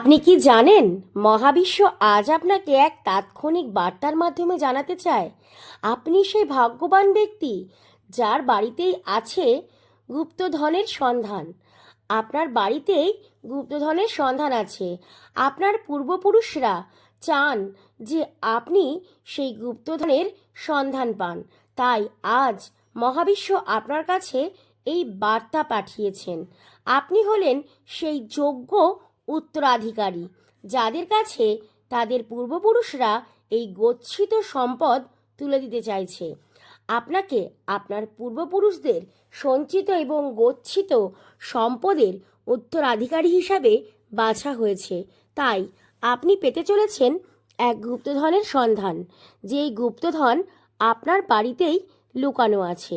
আপনি কি জানেন, মহাবিশ্ব আজ আপনাকে এক তাৎক্ষণিক বার্তার মাধ্যমে জানাতে চায়? আপনি সেই ভাগ্যবান ব্যক্তি যার বাড়িতেই আছে গুপ্তধনের সন্ধান। আপনার বাড়িতেই গুপ্তধনের সন্ধান আছে। আপনার পূর্বপুরুষরা চান যে আপনি সেই গুপ্তধনের সন্ধান পান। তাই আজ মহাবিশ্ব আপনার কাছে এই বার্তা পাঠিয়েছেন। আপনি হলেন সেই যোগ্য উত্তরাধিকারী। যাদের কাছে তাদের পূর্বপুরুষরা এই গচ্ছিত সম্পদ তুলে দিতে চাইছে। আপনাকে আপনার পূর্বপুরুষদের সঞ্চিত এবং গচ্ছিত সম্পদের উত্তরাধিকারী হিসাবে বাছা হয়েছে। তাই আপনি পেতে চলেছেন এক গুপ্তধনের সন্ধান। যেই গুপ্তধন আপনার বাড়িতেই লুকানো আছে।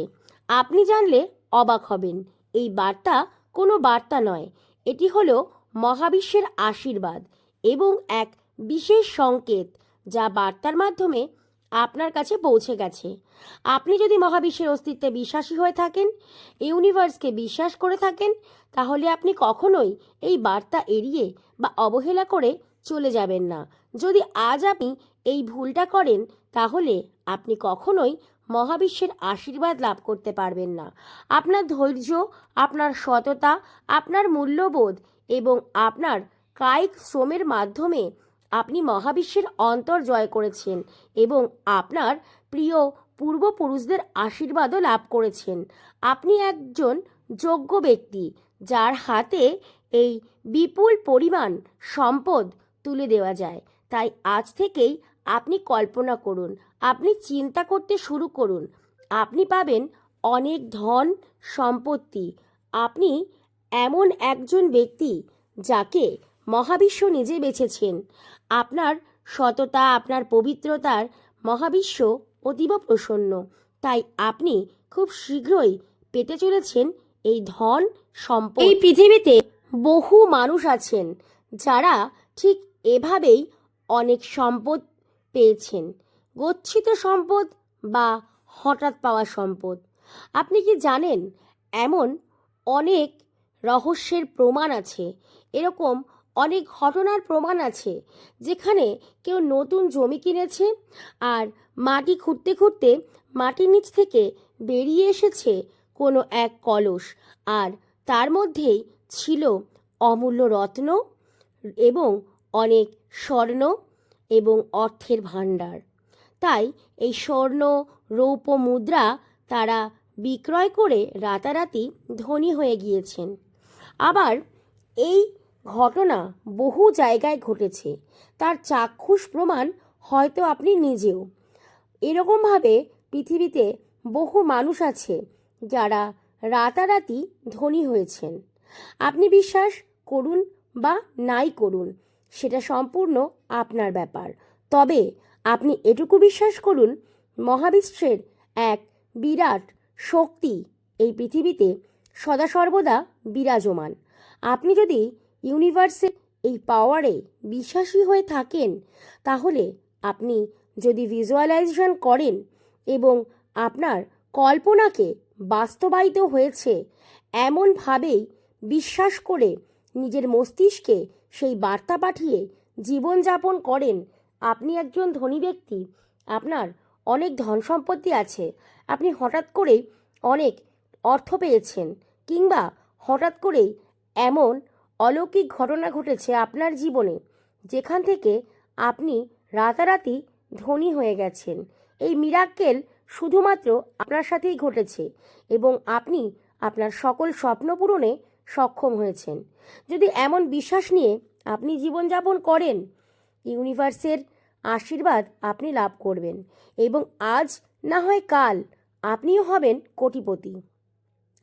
আপনি জানলে অবাক হবেন। এই বার্তা কোনো বার্তা নয়। এটি হলো মহাবিশ্বের আশীর্বাদ এবং এক বিশেষ সংকেত যা বার্তার মাধ্যমে আপনার কাছে পৌঁছে গেছে। আপনি যদি মহাবিশ্বের অস্তিত্বে বিশ্বাসী হয়ে থাকেন, ইউনিভার্সকে বিশ্বাস করে থাকেন, তাহলে আপনি কখনোই এই বার্তা এড়িয়ে বা অবহেলা করে চলে যাবেন না। যদি আজ আপনি এই ভুলটা করেন, তাহলে আপনি কখনোই মহাবিশ্বের আশীর্বাদ লাভ করতে পারবেন না। আপনার ধৈর্য, আপনার সততা, আপনার মূল্যবোধ এবং আপনার কায়িক শ্রমের মাধ্যমে আপনি মহাবিশ্বের অন্তর জয় করেছেন এবং আপনার প্রিয় পূর্বপুরুষদের আশীর্বাদও লাভ করেছেন। আপনি একজন যোগ্য ব্যক্তি যার হাতে এই বিপুল পরিমাণ সম্পদ তুলে দেওয়া যায়। তাই আজ থেকেই আপনি কল্পনা করুন, আপনি চিন্তা করতে শুরু করুন। আপনি পাবেন অনেক ধন সম্পত্তি। আপনি এমন একজন ব্যক্তি যাকে মহাবিশ্ব নিজে বেছেছেন। আপনার সততা আপনার পবিত্রতার মহাবিশ্ব অতীব প্রসন্ন। তাই আপনি খুব শীঘ্রই পেতে চলেছেন এই ধন সম্পদ। এই পৃথিবীতে বহু মানুষ আছেন যারা ঠিক এভাবেই অনেক সম্পদ পেয়েছেন। গচ্ছিত সম্পদ বা হঠাৎ পাওয়া সম্পদ। আপনি কি জানেন এমন অনেক রহস্যের প্রমাণ আছে। এরকম অনেক ঘটনার প্রমাণ আছে, যেখানে কেউ নতুন জমি কিনেছে আর মাটি খুঁড়তে খুঁড়তে মাটির নিচ থেকে বেরিয়ে এসেছে কোনো এক কলস আর তার মধ্যেই ছিল অমূল্য রত্ন এবং অনেক স্বর্ণ এবং অর্থের ভাণ্ডার। তাই এই স্বর্ণ, রৌপ্য মুদ্রা তারা বিক্রয় করে রাতারাতি ধনী হয়ে গিয়েছেন। আবার এই ঘটনা বহু জায়গায় ঘটেছে। তার চাক্ষুষ প্রমাণ হয়তো আপনি নিজেও। এরকমভাবে পৃথিবীতে বহু মানুষ আছে যারা রাতারাতি ধনী হয়েছেন। আপনি বিশ্বাস করুন বা নাই করুন, সেটা সম্পূর্ণ আপনার ব্যাপার। তবে আপনি এটুকু বিশ্বাস করুন, মহাবিশ্বের এক বিরাট শক্তি এই পৃথিবীতে সদা সর্বদা বিরাজমান। আপনি যদি ইউনিভার্সের এই পাওয়ারে বিশ্বাসী হয়ে থাকেন, তাহলে আপনি যদি ভিজুয়ালাইজেশন করেন এবং আপনার কল্পনাকে বাস্তবায়িত হয়েছে, এমনভাবেই বিশ্বাস করে নিজের মস্তিষ্কে সেই বার্তা পাঠিয়ে জীবনযাপন করেন। আপনি একজন ধনী ব্যক্তি, আপনার অনেক ধন সম্পত্তি আছে, আপনি হঠাৎ করেই অনেক অর্থ পেয়েছেন কিংবা হঠাৎ করেই এমন অলৌকিক ঘটনা ঘটেছে আপনার জীবনে যেখান থেকে আপনি রাতারাতি ধনী হয়ে গেছেন। এই মিরাক্কেল শুধুমাত্র আপনার সাথেই ঘটেছে এবং আপনি আপনার সকল স্বপ্ন পূরণে সক্ষম হয়েছেন। যদি এমন বিশ্বাস নিয়ে আপনি জীবনযাপন করেন, ইউনিভার্সের আশীর্বাদ আপনি লাভ করবেন এবং আজ না হয় কাল আপনিও হবেন কোটিপতি।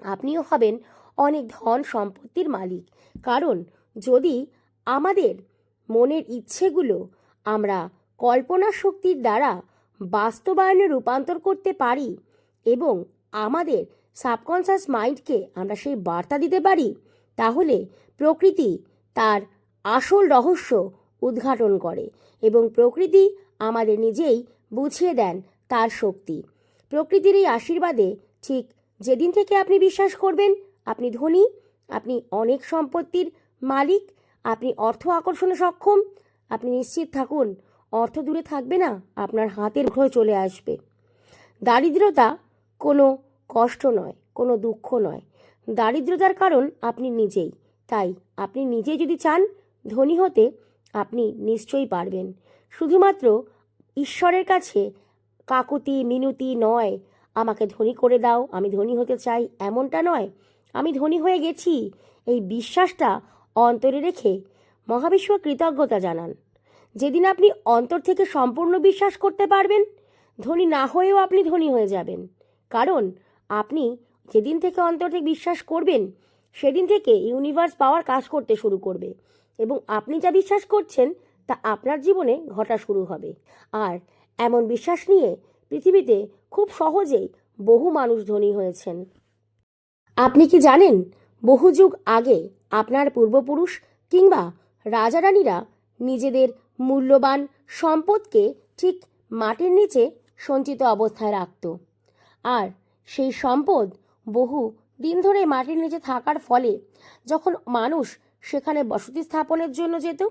আপনিও হবেন অনেক ধন সম্পত্তির মালিক। কারণ যদি আমাদের মনের ইচ্ছেগুলো আমরা কল্পনা শক্তির দ্বারা বাস্তবায়নে রূপান্তর করতে পারি এবং আমাদের সাবকনশাস মাইন্ডকে আমরা সেই বার্তা দিতে পারি, তাহলে প্রকৃতি তার আসল রহস্য উদ্ঘাটন করে এবং প্রকৃতি আমাদের নিজেই বুঝিয়ে দেন তার শক্তি। প্রকৃতির এই আশীর্বাদে ঠিক যেদিন থেকে আপনি বিশ্বাস করবেন, আপনি ধনী, আপনি অনেক সম্পত্তির মালিক, আপনি অর্থ আকর্ষণে সক্ষম, আপনি নিশ্চিত থাকুন, অর্থ দূরে থাকবে না, আপনার হাতের ঘরে চলে আসবে। দারিদ্রতা কোনো কষ্ট নয়, কোনো দুঃখ নয়। দারিদ্রতার কারণ আপনি নিজেই, তাই আপনি নিজেই যদি চান ধনী হতে, আপনি নিশ্চয়ই পারবেন। শুধুমাত্র ঈশ্বরের কাছে কাকুতি, মিনতি নয় আমাকে ধনী করে দাও, আমি ধনী হতে চাই। এমনটা নয়। আমি ধনী হয়ে গেছি। এই বিশ্বাসটা অন্তরে রেখে মহাবিশ্ব কৃতজ্ঞতা জানান। যেদিন আপনি অন্তর থেকে সম্পূর্ণ বিশ্বাস করতে পারবেন, ধনী না হয়েও আপনি ধনী হয়ে যাবেন। কারণ আপনি যেদিন থেকে অন্তর থেকে বিশ্বাস করবেন, সেদিন থেকে ইউনিভার্স পাওয়ার কাজ করতে শুরু করবে। এবং আপনি যা বিশ্বাস করছেন, তা আপনার জীবনে ঘটা শুরু হবে। আর এমন বিশ্বাস নিয়ে পৃথিবীতে খুব সহজেই বহু মানুষ ধনী হয়েছেন। আপনি কি জানেন, বহু যুগ আগে আপনার পূর্বপুরুষ কিংবা রাজা রানীরা নিজেদের মূল্যবান সম্পদকে ঠিক মাটির নিচে সঞ্চিত অবস্থায় রাখত। আর সেই সম্পদ বহু দিন ধরে মাটির নিচে থাকার ফলে যখন মানুষ সেখানে বসতি স্থাপনের জন্য যেত,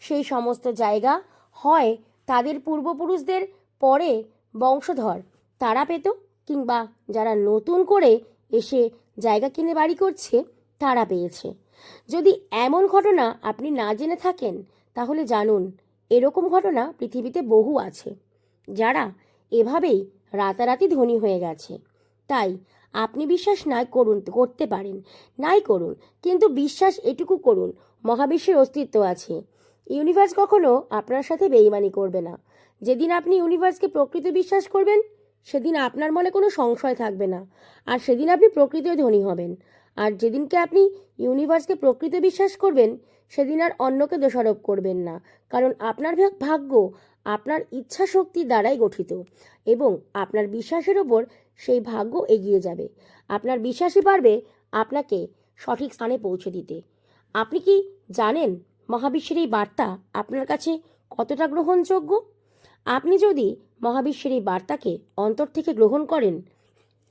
সেই সমস্ত জায়গা হয় তাদের পূর্বপুরুষদের পরে বংশধর। তারা পেত কিংবা যারা নতুন করে এসে জায়গা কিনে বাড়ি করছে, তারা পেয়েছে। যদি এমন ঘটনা আপনি না জেনে থাকেন, তাহলে জানুন, এরকম ঘটনা পৃথিবীতে বহু আছে, যারা এভাবেই রাতারাতি ধনী হয়ে গেছে। তাই আপনি বিশ্বাস নাই করুন, করতে পারেন, নাই করুন, কিন্তু বিশ্বাস এটুকু করুন, মহাবিশ্বের অস্তিত্ব আছে। ইউনিভার্স কখনো আপনার সাথে বেইমানি করবে না। যেদিন আপনি ইউনিভার্সকে প্রকৃত বিশ্বাস করবেন, সেদিন আপনার মনে কোনো সংশয় থাকবে না। আর সেদিন আপনি প্রকৃত ধনী হবেন। আর যেদিনকে আপনি ইউনিভার্সকে প্রকৃত বিশ্বাস করবেন, সেদিন আর অন্যকে দোষারোপ করবেন না। কারণ আপনার ভাগ্য আপনার ইচ্ছা শক্তির দ্বারাই গঠিত এবং আপনার বিশ্বাসের ওপর সেই ভাগ্য এগিয়ে যাবে। আপনার বিশ্বাসই পারবে আপনাকে সঠিক স্থানে পৌঁছে দিতে। আপনি কি জানেন মহাবিশ্বের এই বার্তা আপনার কাছে কতটা গ্রহণযোগ্য? আপনি যদি মহাবিশ্বের এই বার্তাকে অন্তর থেকে গ্রহণ করেন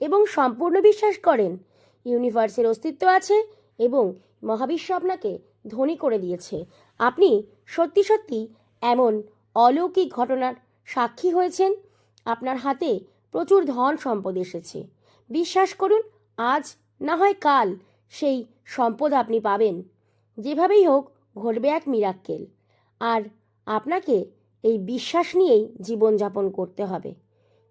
এবং সম্পূর্ণ বিশ্বাস করেন, ইউনিভার্সের অস্তিত্ব আছে এবং মহাবিশ্ব আপনাকে ধনী করে দিয়েছে। আপনি সত্যি সত্যি এমন অলৌকিক ঘটনার সাক্ষী হয়েছেন। আপনার হাতে প্রচুর ধন সম্পদ এসেছে। বিশ্বাস করুন, আজ না হয় কাল সেই সম্পদ আপনি পাবেন। যেভাবেই হোক, ঘটবে এক মিরাক্কেল আর আপনাকে এই বিশ্বাস নিয়েই জীবনযাপন করতে হবে।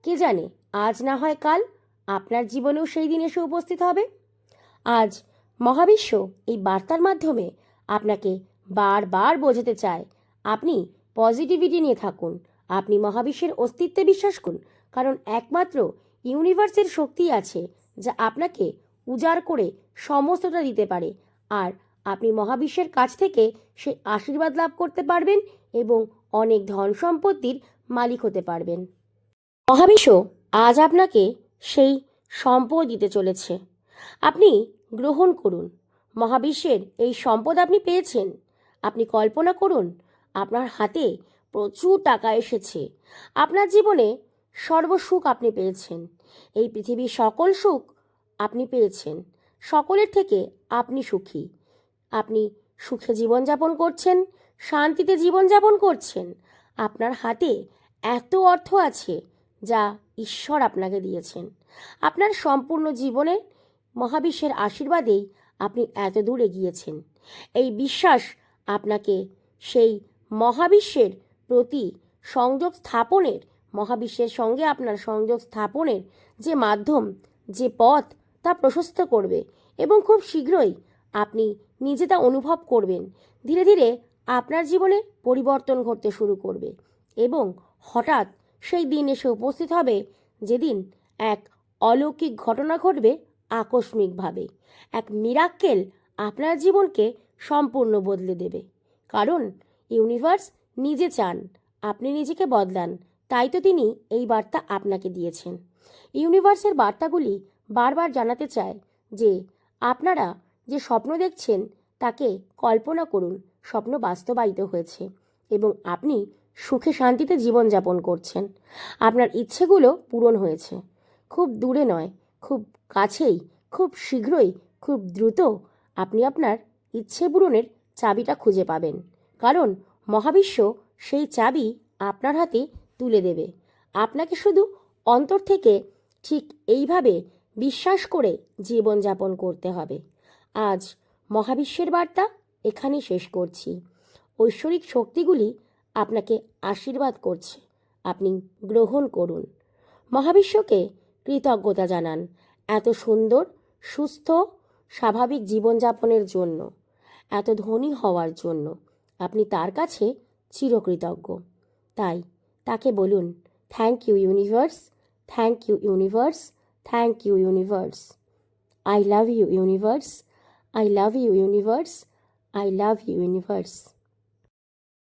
কে জানে, আজ না হয় কাল আপনার জীবনেও সেই দিন এসে উপস্থিত হবে। আজ মহাবিশ্ব এই বার্তার মাধ্যমে আপনাকে বারবার বোঝাতে চায়, আপনি পজিটিভিটি নিয়ে থাকুন, আপনি মহাবিশ্বের অস্তিত্বে বিশ্বাস করুন, কারণ একমাত্র ইউনিভার্সের শক্তি আছে যা আপনাকে উজাড় করে সমস্তটা দিতে পারে, আর আপনি মহাবিশ্বের কাছ থেকে সেই আশীর্বাদ লাভ করতে পারবেন এবং অনেক ধন সম্পত্তির মালিক হতে পারবেন। মহাবিশ্ব, আজ আপনাকে সেই সম্পদ দিতে চলেছে। আপনি গ্রহণ করুন। মহাবিশ্বের এই সম্পদ আপনি পেয়েছেন। আপনি কল্পনা করুন, আপনার হাতে প্রচুর টাকা এসেছে। আপনার জীবনে সর্বসুখ আপনি পেয়েছেন। এই পৃথিবীর সকল সুখ আপনি পেয়েছেন। সকলের থেকে আপনি সুখী। আপনি সুখে জীবনযাপন করছেন। শান্তিতে জীবনযাপন করছেন। আপনার হাতে এত অর্থ আছে যা ঈশ্বর আপনাকে দিয়েছেন। আপনার সম্পূর্ণ জীবনে মহাবিশ্বের আশীর্বাদেই আপনি এত দূর এগিয়েছেন। এই বিশ্বাস আপনাকে সেই মহাবিশ্বের প্রতি সংযোগ স্থাপনের, মহাবিশ্বের সঙ্গে আপনার সংযোগ স্থাপনের যে মাধ্যম, যে পথ তা প্রশস্ত করবে এবং খুব শীঘ্রই আপনি নিজে তা অনুভব করবেন। ধীরে ধীরে আপনার জীবনে পরিবর্তন ঘটতে শুরু করবে এবং হঠাৎ সেই দিন এসে উপস্থিত হবে যেদিন এক অলৌকিক ঘটনা ঘটবে আকস্মিকভাবে। এক মিরাক্কেল আপনার জীবনকে সম্পূর্ণ বদলে দেবে। কারণ ইউনিভার্স নিজে চান, আপনি নিজেকে বদলান। তাই তো তিনি এই বার্তা আপনাকে দিয়েছেন। ইউনিভার্সের বার্তাগুলি বারবার জানাতে চায় যে আপনারা যে স্বপ্ন দেখছেন তাকে কল্পনা করুন। স্বপ্ন বাস্তবায়িত হয়েছে এবং আপনি সুখে শান্তিতে জীবনযাপন করছেন। আপনার ইচ্ছেগুলো পূরণ হয়েছে। খুব দূরে নয়, খুব কাছেই, খুব শীঘ্রই, খুব দ্রুত আপনি আপনার ইচ্ছে পূরণের চাবিটা খুঁজে পাবেন। কারণ মহাবিশ্ব সেই চাবি আপনার হাতে তুলে দেবে। আপনাকে শুধু অন্তর থেকে ঠিক এইভাবে বিশ্বাস করে জীবনযাপন করতে হবে। আজ মহাবিশ্বের বার্তা এখানেই শেষ করছি। ঐশ্বরিক শক্তিগুলি আপনাকে আশীর্বাদ করছে। আপনি গ্রহণ করুন। মহাবিশ্বকে কৃতজ্ঞতা জানান এত সুন্দর, সুস্থ, স্বাভাবিক জীবনযাপনের জন্য, এত ধনী হওয়ার জন্য। আপনি তার কাছে চিরকৃতজ্ঞ। তাই তাকে বলুন thank you universe thank you universe thank you universe I love you universe I love you universe I love you universe